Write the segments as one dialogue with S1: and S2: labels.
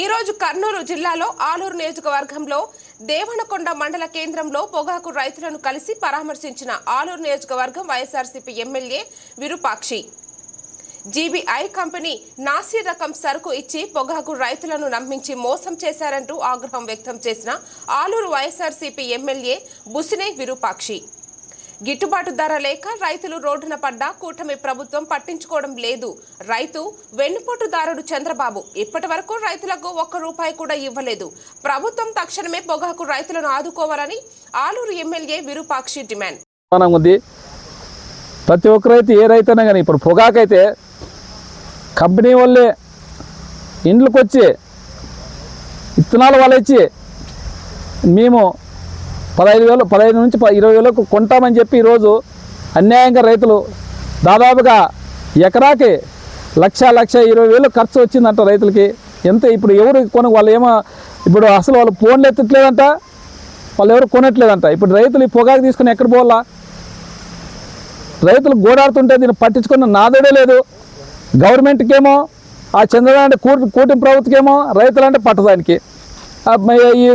S1: ఈ రోజు కర్నూలు జిల్లాలో ఆలూరు నియోజకవర్గంలో దేవనకొండ మండల కేంద్రంలో పొగాకు రైతులను కలిసి పరామర్శించిన ఆలూరు నియోజకవర్గం YSRCP MLA Virupakshi. GBI company నాసి రకం సరుకు ఇచ్చి పొగాకు రైతులను నమ్మించి మోసం చేశారంటూ ఆగ్రహం వ్యక్తం చేసిన ఆలూరు వైఎస్ఆర్సీపీ ఎమ్మెల్యే బుసినే విరూపాక్షి. గిట్టుబాటు ధర లేక రైతులు రోడ్డున పడ్డా కూటమి ప్రభుత్వం పట్టించుకోవడం లేదు. రైతు వెన్నుపోటుదారుడు చంద్రబాబు. ఇప్పటి వరకు రైతులకు ఒక్క రూపాయి కూడా ఇవ్వలేదు. ప్రభుత్వం తక్షణమే పొగాకు రైతులను ఆదుకోవాలని ఆలూరు ఎమ్మెల్యే విరూపాక్షి డిమాండ్.
S2: ఉంది. ప్రతి ఒక్క రైతు ఏ రైతైనా కానీ ఇప్పుడు పొగాకైతే కంపెనీ వాళ్ళే ఇండ్లకు వచ్చి విత్తనాలు వాళ్ళు ఇచ్చి మేము పదహైదు వేలు పదహైదు నుంచి ఇరవై వేలకు కొంటామని చెప్పి ఈరోజు అన్యాయంగా రైతులు దాదాపుగా ఎకరాకి లక్ష లక్ష ఇరవై వేలు ఖర్చు వచ్చిందంట రైతులకి. ఎంత ఇప్పుడు ఎవరు కొన వాళ్ళు ఏమో ఇప్పుడు అసలు వాళ్ళు ఫోన్లు ఎత్తట్లేదంట వాళ్ళు ఎవరు కొనట్లేదంట. ఇప్పుడు రైతులు ఈ పొగాకు తీసుకుని ఎక్కడ పోవాలా? రైతులు గోడాడుతుంటే దీన్ని పట్టించుకున్న నాదడే లేదు. గవర్నమెంట్కేమో ఆ చంద్రబాబు అంటే కూటమి ప్రభుత్వకేమో రైతులంటే పట్టదానికి ఈ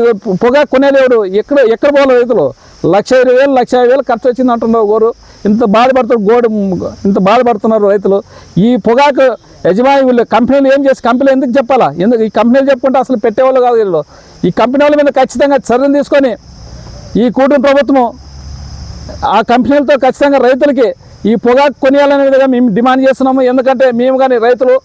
S2: పొగా కొనేలేడు ఎక్కడ ఎక్కడ పోవాలి రైతులు. లక్ష ఇరవై వేలు లక్ష యాభై వేలు ఖర్చు వచ్చింది అంటున్నారు గోరు ఇంత బాధపడుతున్నారు గోడు ఇంత బాధపడుతున్నారు రైతులు. ఈ పొగాకు యజమాని వీళ్ళు కంపెనీలు ఏం చేసి కంపెనీలు ఎందుకు చెప్పాలా? ఎందుకు ఈ కంపెనీలు చెప్పుకుంటే అసలు పెట్టేవాళ్ళు కాదు వీళ్ళు. ఈ కంపెనీ వాళ్ళ మీద ఖచ్చితంగా చర్యలు తీసుకొని ఈ కూటమి ప్రభుత్వం ఆ కంపెనీలతో ఖచ్చితంగా రైతులకి ఈ పొగాకు కొనియాలనే విధంగా మేము డిమాండ్ చేస్తున్నాము. ఎందుకంటే మేము కానీ రైతులు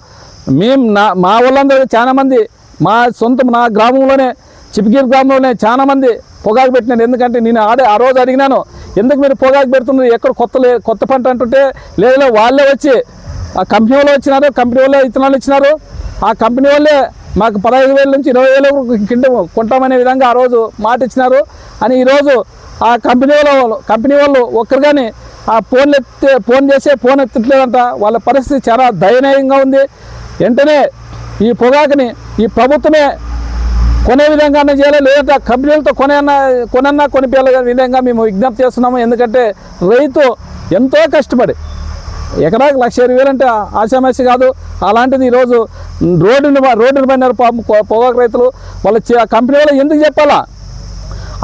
S2: మేము నా మా వాళ్ళందరూ చాలామంది మా సొంత నా గ్రామంలోనే చిపిగిరి గ్రామంలోనే చాలా మంది పొగాకు పెట్టినాను ఎందుకంటే నేను ఆడే ఆ రోజు అడిగినాను ఎందుకు మీరు పొగాకు పెడుతున్నారు? ఎక్కడ కొత్త కొత్త పంట అంటుంటే లేదా వాళ్ళే వచ్చి ఆ కంపెనీ వాళ్ళు వచ్చినారు కంపెనీ వాళ్ళే ఇత్తనాలు ఇచ్చినారు. ఆ కంపెనీ వాళ్ళే మాకు పదహైదు వేల నుంచి ఇరవై వేల కింద కొంటామనే విధంగా ఆ రోజు మాట ఇచ్చినారు. అని ఈరోజు ఆ కంపెనీ వాళ్ళు కంపెనీ వాళ్ళు ఒక్కరు కానీ ఆ ఫోన్లు ఎత్తే ఫోన్ చేసే ఫోన్ ఎత్తట్లేదంట. వాళ్ళ పరిస్థితి చాలా దయనీయంగా ఉంది. వెంటనే ఈ పొగాకుని ఈ ప్రభుత్వమే కొనే విధంగానే చేయాలి లేదంటే ఆ కంపెనీలతో కొనేనా కొనన్నా కొనిపించాలి విధంగా మేము విజ్ఞప్తి చేస్తున్నాము. ఎందుకంటే రైతు ఎంతో కష్టపడి ఎకరాకి లక్ష ఇరవై వేలు అంటే ఆశామాషి కాదు. అలాంటిది ఈరోజు రోడ్డుని రోడ్డుని పడినారు పొగాకు రైతులు. వాళ్ళ కంపెనీ వాళ్ళు ఎందుకు చెప్పాలా?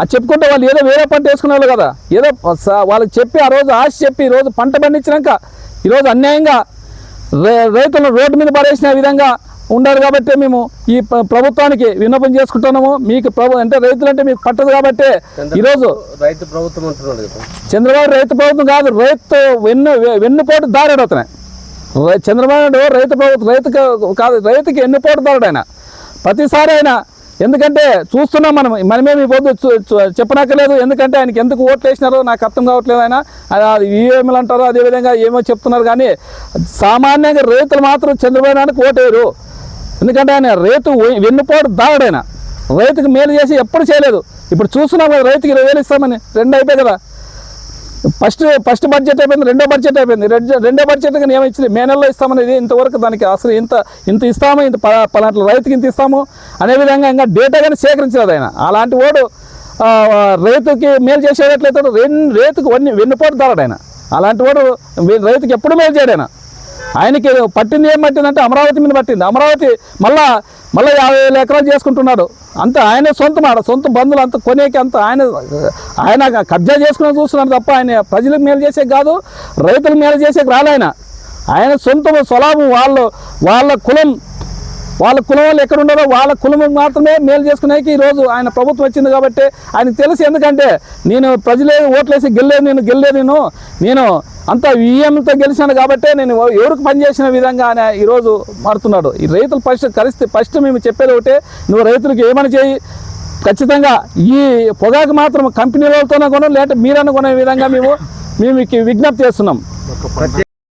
S2: అది చెప్పుకుంటే వాళ్ళు ఏదో వేరే పంట వేసుకునే వాళ్ళు కదా. ఏదో స- వాళ్ళకి చెప్పి ఆ రోజు ఆశ చెప్పి ఈరోజు రోజు పంట పండించినాక ఈరోజు అన్యాయంగా రే- రైతులను రోడ్డు మీద పడేసిన విధంగా ఉండారు కాబట్టి మేము ఈ ప్ర- ప్రభుత్వానికి విన్నపం చేసుకుంటున్నాము. మీకు ప్రభు అంటే రైతులు అంటే మీకు పట్టదు కాబట్టి ఈరోజు
S3: రైతు ప్రభుత్వం అంటున్నాడు
S2: చంద్రబాబు రైతు ప్రభుత్వం కాదు రైతు వెన్ను వెన్నుపోటు దారాడు అతనే. చంద్రబాబు నాయుడు రైతు ప్రభుత్వం రైతుకు కాదు రైతుకి ఎన్నుపోటు దారాడు ఆయన. ప్రతిసారి ఆయన ఎందుకంటే చూస్తున్నాం మనం మనమేమి పొద్దు చూ- చూ- చెప్పనక్కర్లేదు. ఎందుకంటే ఆయనకి ఎందుకు ఓట్లు వేసినారో నాకు అర్థం కావట్లేదు ఆయన. ఈఎంలు అంటారు అదేవిధంగా ఏమో చెప్తున్నారు కానీ సామాన్యంగా రైతులు మాత్రం చంద్రబాబు నాయుడుకి ఓటు వేయరు. ఎందుకంటే ఆయన రైతు వెన్నుపోటు దారాడు రైతుకు మేలు చేసి ఎప్పుడు చేయలేదు. ఇప్పుడు చూస్తున్నాం కదా రైతుకి ఇరవై వేలు ఇస్తామని. రెండు అయిపోయి కదా. ఫస్ట్ ఫస్ట్ బడ్జెట్ అయిపోయింది రెండో బడ్జెట్ అయిపోయింది. రెండో బడ్జెట్ కానీ ఏమి ఇచ్చింది? మే నెలలో ఇస్తామనేది ఇంతవరకు దానికి అసలు ఇంత ఇంత ఇస్తాము ఇంత ప- పలాంటి రైతుకి ఇంత ఇస్తాము. అనే విధంగా ఇంకా డేటా కానీ సేకరించలేదు ఆయన. అలాంటి వాడు రైతుకి మేలు చేసేటట్లయితే రెండు రైతుకు వన్ని వెన్నుపోటు దారాడు ఆయన. అలాంటి వాడు రైతుకి ఎప్పుడు మేలు చేయడు ఆయన. ఆయనకి పట్టింది ఏం పట్టిందంటే అమరావతి మీద పట్టింది. అమరావతి మళ్ళా మళ్ళీ యాభై వేల ఎకరాలు చేసుకుంటున్నాడు. అంత ఆయన సొంతం ఆడ సొంత బంధువులు అంత కొనేకి అంత ఆయన ఆయన కబ్జా చేసుకుని చూస్తున్నాడు తప్ప ఆయన ప్రజలకు మేలు చేసే కాదు రైతులకు మేలు చేసేకి రాలే ఆయన. ఆయన సొంత స్వలాభం వాళ్ళు వాళ్ళ కులం వాళ్ళ కులం వాళ్ళు ఎక్కడ ఉన్నారో వాళ్ళ కులం మాత్రమే మేలు చేసుకునేకి ఈరోజు ఆయన ప్రభుత్వం వచ్చింది కాబట్టి ఆయన తెలుసు ఎందుకంటే నేను ప్రజలే ఓట్లేసి గెల్లేదు నేను గెల్లేదు నేను. నేను అంత ఈఎంతో గెలిచాను కాబట్టి నేను ఎవరికి పనిచేసిన విధంగా ఆయన ఈరోజు మారుతున్నాడు. ఈ రైతులు ఫస్ట్ కలిస్తే ఫస్ట్ మేము చెప్పేది ఒకటే నువ్వు రైతులకు ఏమని చేయి? ఖచ్చితంగా ఈ పొగాకు మాత్రం కంపెనీ వాళ్ళతోనే కొనం లేకపోతే మీరనుకునే కొనే విధంగా మేము మేము విజ్ఞప్తి చేస్తున్నాం.